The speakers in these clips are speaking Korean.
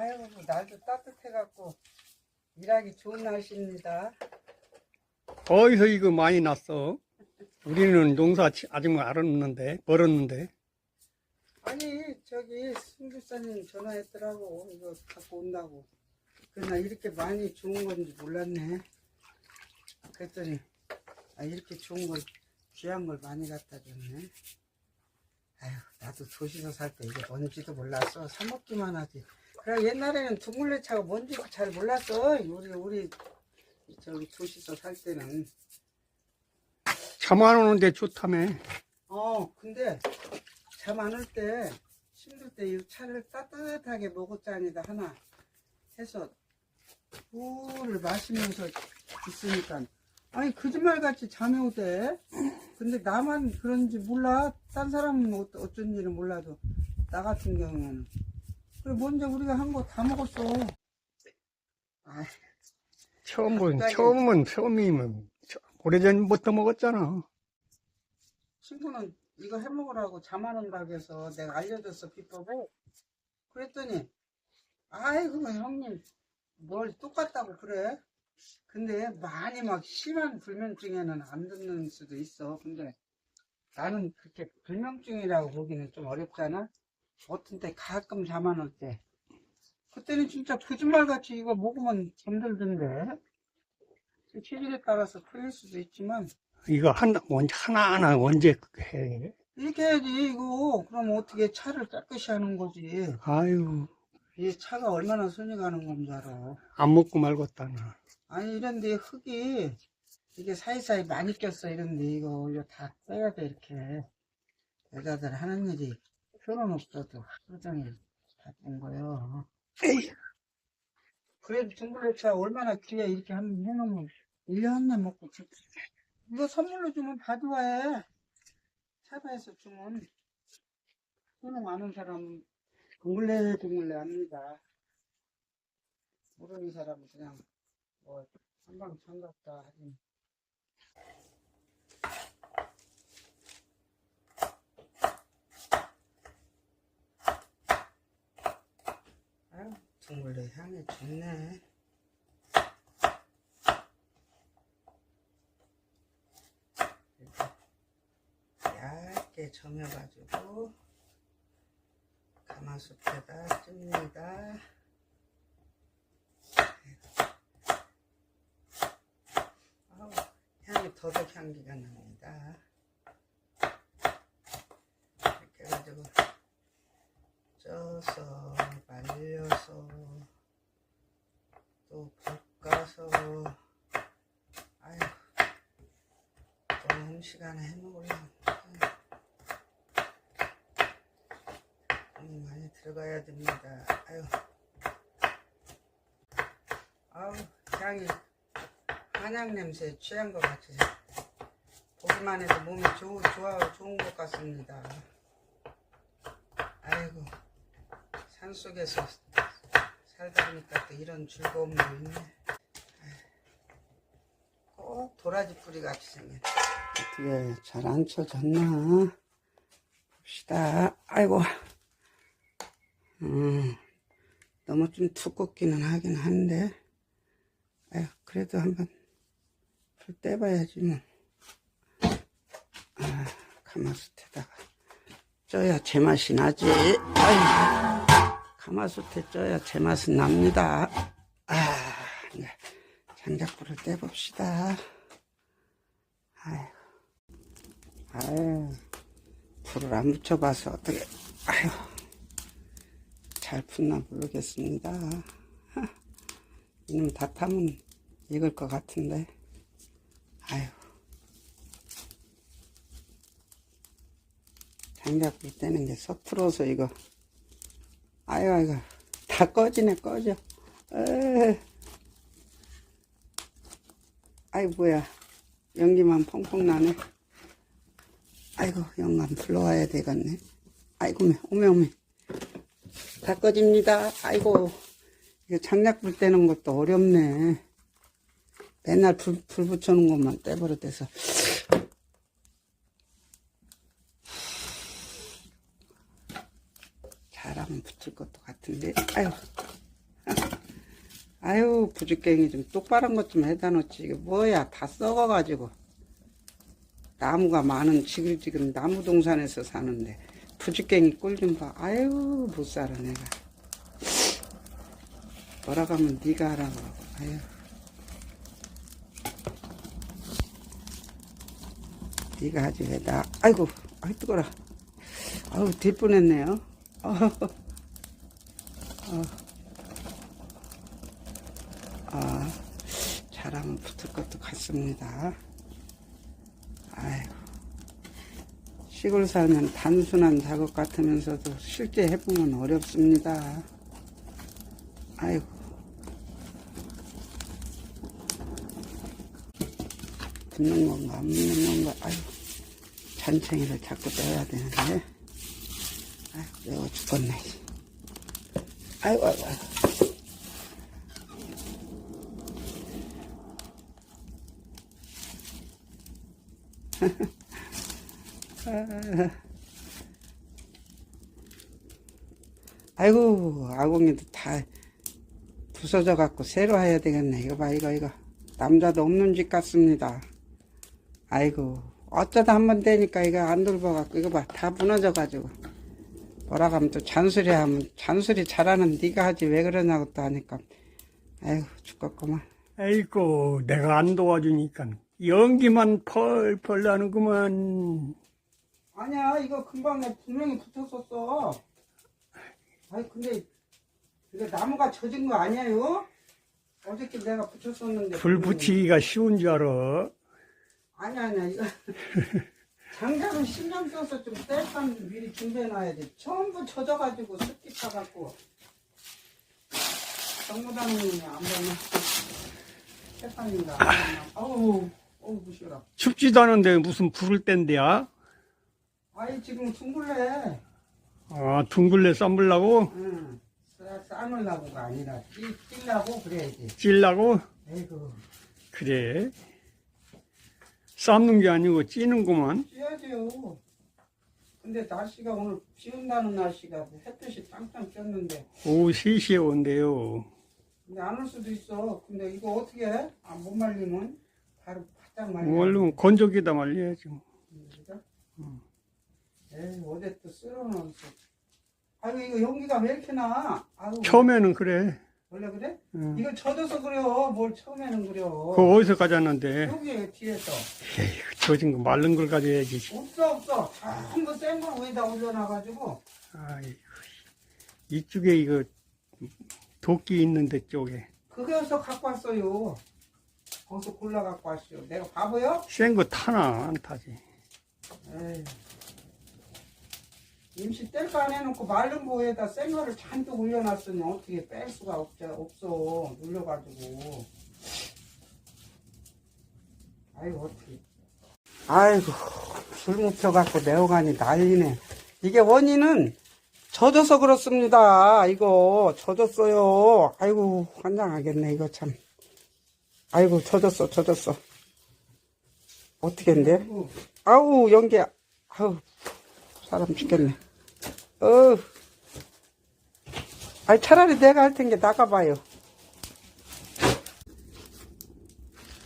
아유, 날도 따뜻해갖고 일하기 좋은 날씨입니다. 어디서 이거 많이 났어? 우리는 농사 치- 아직 뭐 알았는데, 벌었는데. 아니, 저기 승주사님 전화했더라고. 이거 갖고 온다고. 그나 이렇게 많이 좋은 건지 몰랐네. 그랬더니, 아, 이렇게 좋은 걸, 귀한 걸 많이 갖다 줬네. 아휴, 나도 도시서 살 때 이게 뭔지도 몰랐어. 사 먹기만 하지. 그래, 옛날에는 둥글레 차가 뭔지도 잘 몰랐어. 우리, 우리, 저기 도시서 살 때는. 잠 안 오는데 좋다며. 어, 근데 잠 안 올 때, 힘들 때 이 차를 따뜻하게 먹었자니다 하나 해서 물을 마시면서 있으니까 아니 거짓말같이 잠이 오대. 근데 나만 그런지 몰라. 딴 사람은 어- 어쩐지는 몰라도 나 같은 경우에는 그래 먼저 우리가 한 거 다 먹었어. 아, 처음은, 갑자기. 처음은, 처음이면, 저- 오래전부터 먹었잖아. 친구는 이거 해 먹으라고 온다고 해서 내가 알려줬어 비법을 그랬더니 아이고 형님 뭘 똑같다고 그래 근데 많이 막 심한 불면증에는 안 듣는 수도 있어 근데 나는 그렇게 불면증이라고 보기는 좀 어렵잖아 어떤 때 가끔 잠안 올 때. 그때는 진짜 거짓말같이 이거 먹으면 잠들던데. 체질에 따라서 풀릴 수도 있지만. 이거 한, 원- 하나하나 언제 해? 이렇게 해야지 이거. 그럼 어떻게 차를 깨끗이 하는 거지? 아유, 이 차가 얼마나 손이 가는 건 줄 알아. 안 먹고 말겠다 나. 아니 이런데 흙이 이게 사이사이 많이 꼈어 이런데. 이거 이거 다 빼야 돼 이렇게. 여자들 하는 일이 종일 바쁜 거요. 에이, 그래도 둥글레차 얼마나 귀해 이렇게 한 해놓으면 1년만 먹고 죽 이거 선물로 주면 다 좋아해. 차바에서 주면. 손을 아는 사람은 둥글레 둥글레 합니다. 모르는 사람은 그냥 뭐 한방 참갔다 하지 둥글레 향이 좋네 얇게 점여가지고 가마솥에다 찝니다. 아우, 향이 더덕 향기가 납니다. 이렇게 해가지고 쪄서 말려서 또 볶아서 아유 좋은 시간에 해먹으려면 음, 많이 들어가야 됩니다. 아유, 아우 향이 한약 냄새에 취한 것 같아요. 보기만 해도 몸이 좋, 좋아 좋은 것 같습니다. 아이고 산 속에서 살다 보니까 또 이런 즐거움도 있네. 꼭 도라지 뿌리 같이 생겼네. 어떻게 잘 안 쳐졌나? 봅시다. 아이고. 음, 너무 좀 두껍기는 하긴 한데, 아유, 그래도 한번 풀 떼봐야지, 뭐. 아, 가마솥에다가 쪄야 제맛이 나지. 아유, 가마솥에 쪄야 제맛은 납니다. 아, 네. 장작불을 떼봅시다. 아유, 아유, 불을 안 붙여봐서 어떻게, 아유. 잘 풋나 모르겠습니다. 이놈 다 타면 익을 것 같은데. 아유. 장작불 떼는 게 서툴어서 이거. 아유, 아이고. 다 꺼지네, 꺼져. 에 아이, 뭐야. 연기만 펑펑 나네. 아이고, 영감 불러와야 되겠네. 아이고, 오메, 오메. 다 꺼집니다. 아이고, 이거 장작 불 떼는 것도 어렵네. 맨날 불, 불 붙여놓은 것만 떼버려대서. 잘하면 붙을 것도 같은데. 아유, 아유, 부죽갱이 좀 똑바른 것 좀 해다 놓지. 이게 뭐야, 다 썩어가지고. 나무가 많은 지글지글 나무 동산에서 사는데, 부죽갱이 꼴좀 봐. 아유, 못 살아, 내가. 뭐라고 하면 네가 하라고. 아유. 네가 하지 왜 나. 아이고, 아이 뜨거라. 아우, 될 뻔했네요. 어. 아, 잘하면 붙을 것도 같습니다. 아이고. 시골 살면 단순한 작업 같으면서도 실제 해보면 어렵습니다. 아이고. 붙는 건가, 안 붙는 건가, 아이고. 잔챙이를 자꾸 떠야 되는데. 아이고, 죽겠네. 아이고, 아이고, 아이고. 아이고 아궁이도 다 부서져 갖고 새로 해야 되겠네 이거 봐 이거 이거 남자도 없는 집 같습니다 아이고 어쩌다 한 번 되니까 이거 안 돌봐 갖고 이거 봐 다 무너져 가지고 뭐라 하면 또 잔소리 하면 잔소리 잘하는 네가 하지 왜 그러냐고 또 하니까 아이고 죽겠구만 아이고, 내가 안 도와주니까 연기만 펄펄 나는구만. 아니야 이거 금방 내 분명히 붙었었어 아니 근데 이거 나무가 젖은 거 아니에요? 어저께 내가 붙였었는데 불 분명히. 붙이기가 쉬운 줄 알아. 아니야 아니야 이거 장작은 신경 써서 좀 뗄감 미리 준비해놔야지 전부 젖어가지고 습기 타갖고. 정무당님이 안 보면 세상인가? 어우 어우 부시라. 춥지도 않은데 무슨 불을 뗀대야? 아이 지금 둥글래. 아, 둥글레 쌈으려고? 응. 싸- 삶으려고가 아니라 찌, 찌려고 그래야지. 찔라고? 에이구. 그래. 삶는 게 아니고 찌는구만. 찌야지요 근데 날씨가 오늘 비 온다는 날씨가 햇볕이 짱짱 쪘는데 오후 3시에 온대요. 근데 안 올 수도 있어. 근데 이거 어떻게 해? 아, 못 말리면 바로 바짝 말려. 원래 건조기다 말려야지. 뭐. 그죠? 에이, 어제 또 쓸어놓았어. 아이고, 이거 연기가 왜 이렇게 나? 아유, 처음에는 그래. 원래 그래? 응. 이거 젖어서 그래요. 뭘 처음에는 그래요. 그거 어디서 가져왔는데? 여기 뒤에서. 에이, 젖은 거 마른 걸 가져야지. 없어, 없어. 전부 센걸 위에다 올려놔가지고. 아이, 이쪽에 이거 도끼 있는 데 쪽에 그거에서 갖고 왔어요. 거기서 골라 갖고 왔어요. 내가 바보요? 센 거 타나 안 타지. 에이. 임시 뗄거 안 해놓고 마른 거에다 센 거를 잔뜩 올려놨으니 어떻게 뺄 수가 없죠, 없어. 눌려가지고. 아이고, 어떻게. 아이고, 술 묻혀갖고 내어가니 난리네. 이게 원인은 젖어서 그렇습니다. 이거, 젖었어요. 아이고, 환장하겠네, 이거 참. 아이고, 젖었어, 젖었어. 어떻게 한대? 아우, 연기, 아우, 사람 죽겠네. 어. 아니, 차라리 내가 할 텐게 나가봐요.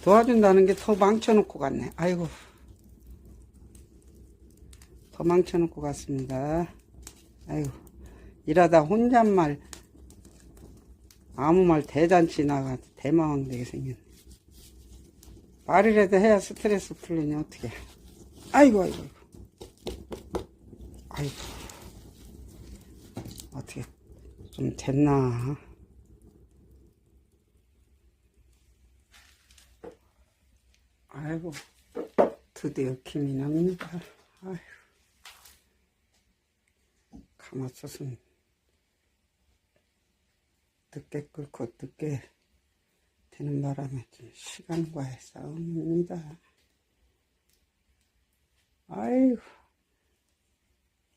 도와준다는 게 더 망쳐놓고 갔네. 아이고. 더 망쳐놓고 갔습니다. 아이고. 일하다 혼잣말, 아무 말 대잔치 나가 대망 되게 생겼네. 말이라도 해야 스트레스 풀리냐, 어떻게. 아이고, 아이고, 아이고. 아이고. 어떻게, 좀 됐나. 아이고, 드디어 김이 납니다. 아이고. 가마솥은 늦게 끓고 늦게 되는 바람에 좀 시간과의 싸움입니다. 아이고.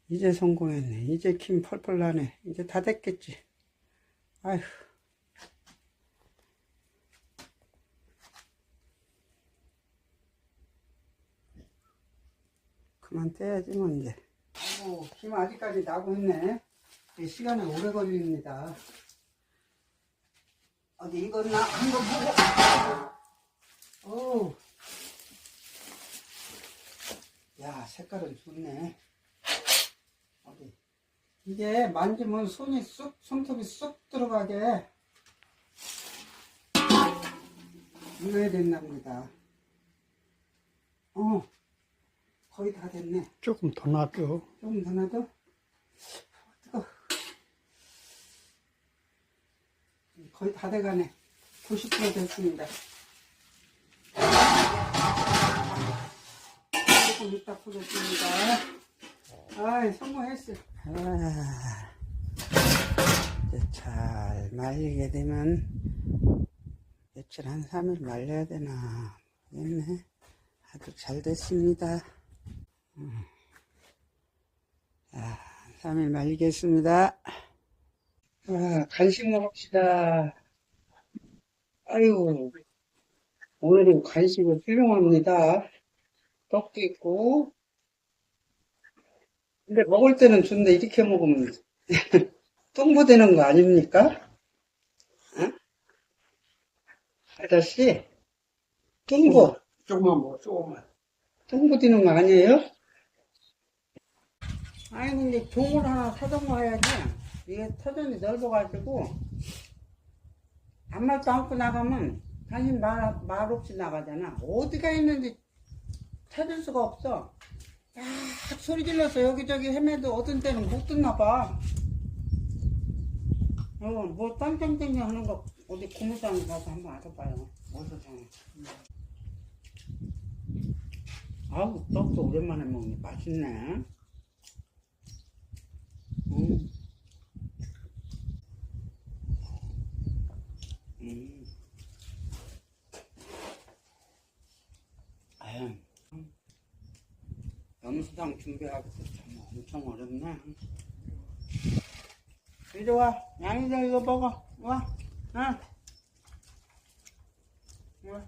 이제 성공했네. 이제 김 펄펄 나네. 이제 다 됐겠지. 아휴. 그만 떼야지 뭐 이제. 아이고 김 아직까지 나고 있네. 이 시간이 오래 걸립니다. 어디 익었나? 한번 보고. 어우. 야, 색깔은 좋네. 이게 만지면 손이 쑥, 손톱이 쑥 들어가게. 익어야 된답니다. 어, 거의 다 됐네. 조금 더 놔둬. 조금 더 놔둬. 뜨거. 거의 다 돼가네. 90% 됐습니다. 조금 이따 풀어줍니다. 아이, 성공했어. 아, 잘 말리게 되면 며칠 한 3일 말려야 되나 모르겠네. 아주 잘 됐습니다. 자, 3일 말리겠습니다. 아, 간식 먹읍시다. 아유, 오늘은 간식이 훌륭합니다. 떡도 있고. 근데 먹을 때는 좋은데 이렇게 먹으면 똥부대는 거 아닙니까? 응? 아저씨, 똥부, 조금만 먹어, 조금만. 똥부디는 거 아니에요? 아니 근데 종을 하나 사정 와야지 이게 터전이 넓어가지고 아무 말도 않고 나가면 당신 말, 말 없이 나가잖아 어디가 있는지 찾을 수가 없어 야 소리 질러서 여기저기 헤매도 어떤 때는 못 듣나 봐. 어, 뭐 땡땡땡이 하는 거 어디 고무장 가서 한번 알아봐요. 어디서 장 아우 떡도 오랜만에 먹네. 맛있네. 음. 음. 아유, 음. 염수당 준비하기도 참 엄청 어렵네. 이리 와, 양이들 이거 먹어. 와, 응. 와.